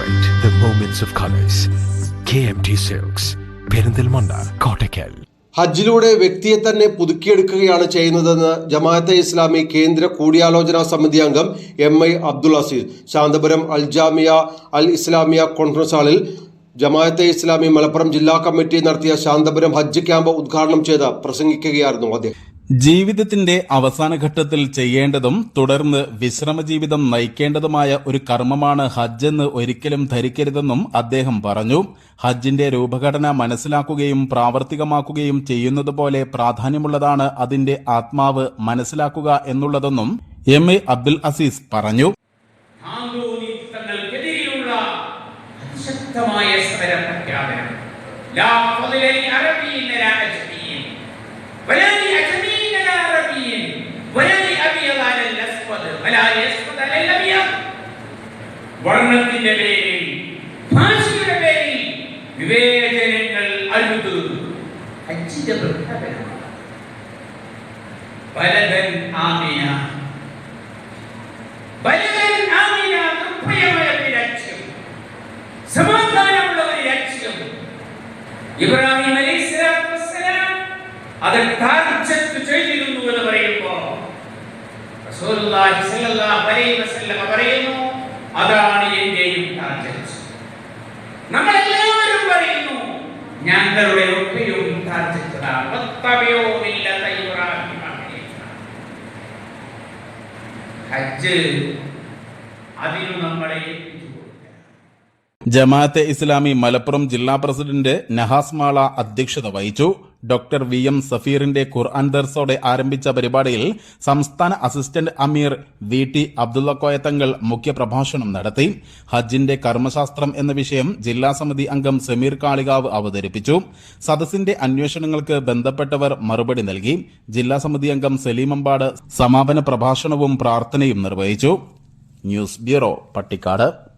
Celebrate the moments of colors. KMT Silks, Perinthalmanna Kottakkal ഹജ്ജിലൂടെ വ്യക്തിയെ തന്നെ പുതുക്കിയെടുക്കുകയാണ് ചെയ്യുന്നതെന്ന് ജമാഅത്തെ ഇസ്ലാമി കേന്ദ്ര കൂടിയാലോചനാ സമിതി അംഗം M I Abdul Aziz. Santhapuram Al Jamia Al Islamiya conference ഹാളിൽ ജമാഅത്തെ ഇസ്ലാമി മലപ്പുറം ജില്ലാ കമ്മിറ്റി നടത്തിയ ശാന്തപുരം ഹജ്ജ് ക്യാമ്പ് ഉദ്ഘാടനം ചെയ്ത് പ്രസംഗിക്കുകയായിരുന്നു അദ്ദേഹം. ജീവിതത്തിന്റെ അവസാന ഘട്ടത്തിൽ ചെയ്യേണ്ടതും തുടർന്ന് വിശ്രമ ജീവിതം നയിക്കേണ്ടതുമായ ഒരു കർമ്മമാണ് ഹജ്ജ് എന്ന് ഒരിക്കലും ധരിക്കരുതെന്നും അദ്ദേഹം പറഞ്ഞു. ഹജ്ജിന്റെ രൂപഘടന മനസ്സിലാക്കുകയും പ്രാവർത്തികമാക്കുകയും ചെയ്യുന്നതുപോലെ പ്രാധാന്യമുള്ളതാണ് അതിന്റെ ആത്മാവ് മനസ്സിലാക്കുക എന്നുള്ളതെന്നും എം എ അബ്ദുൽ അസീസ് പറഞ്ഞു. ശക്തമായ വർണത്തിന്റെ പേരിൽ ഭാഷയുടെ പേരിൽ വിവേചനങ്ങൾ അരുത്. ഹജ്ജിന്റെ പ്രഖ്യാപനമാണ് ബലദൻ ആമിന. ബലദൻ ആമിന നിർഭയമായ ഒരു രാജ്യം. സമാധാനമുള്ള ഒരു രാജ്യം. ഇബ്രാഹിം അലൈഹി സ്വലാത്തു വസ്സലാം അത് ടാർജറ്റ് ചെയ്തിരുന്നു എന്ന് റസൂലുള്ളാഹി സ്വല്ലല്ലാഹു അലൈഹി വസല്ലം പറയുന്നു അതാണ് എന്റെയും ടാർജറ്റ് നമ്മളെല്ലാവരും പറയുന്നു ഞങ്ങളുടെ ഒക്കെയും ടാർജറ്റ് ഹജ്ജ് അതിനു നമ്മളെ ജമാഅത്തെ ഇസ്ലാമി മലപ്പുറം ജില്ലാ പ്രസിഡന്റ് നഹാസ് മാള അധ്യക്ഷത വഹിച്ചു. ഡോക്ടർ വി എം സഫീറിന്റെ ഖുർആൻ ദർസോടെ ആരംഭിച്ച പരിപാടിയിൽ സംസ്ഥാന assistant Ameer V T Abdulla Koyathangal മുഖ്യപ്രഭാഷണം നടത്തി. ഹജ്ജിന്റെ കർമ്മശാസ്ത്രം എന്ന വിഷയം ജില്ലാ സമിതി അംഗം സമീർ കാളികാവ് അവതരിപ്പിച്ചു. സദസ്സിന്റെ അന്വേഷണങ്ങൾക്ക് ബന്ധപ്പെട്ടവർ മറുപടി നൽകി. ജില്ലാ സമിതി അംഗം സലീമമ്പാട് സമാപന പ്രഭാഷണവും പ്രാർത്ഥനയും നിർവഹിച്ചു. News bureau Pattikkad.